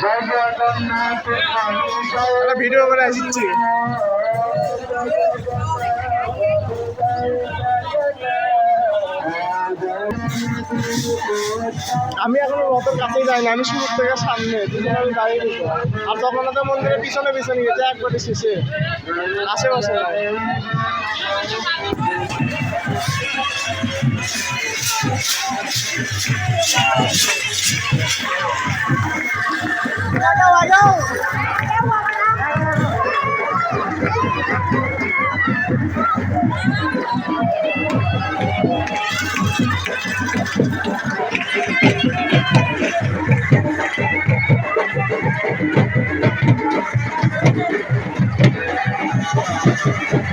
রাম রাম হরে video করে আসছি আমি এখনও রথের কাছেই যাই না, আমি শুরুর থেকে সামনে দুজন আমি দাঁড়িয়ে দিত আর জগন্নাথের মন্দিরের পিছনে পিছনে গেছে একবারে শেষে আশেপাশে না। আমাদের ভালো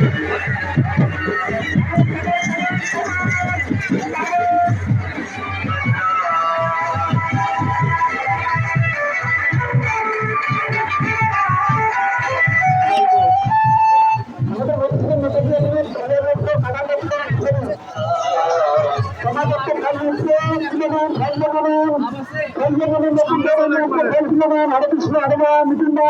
বলুন হরে কৃষ্ণ হরে রাম মিঠুন দা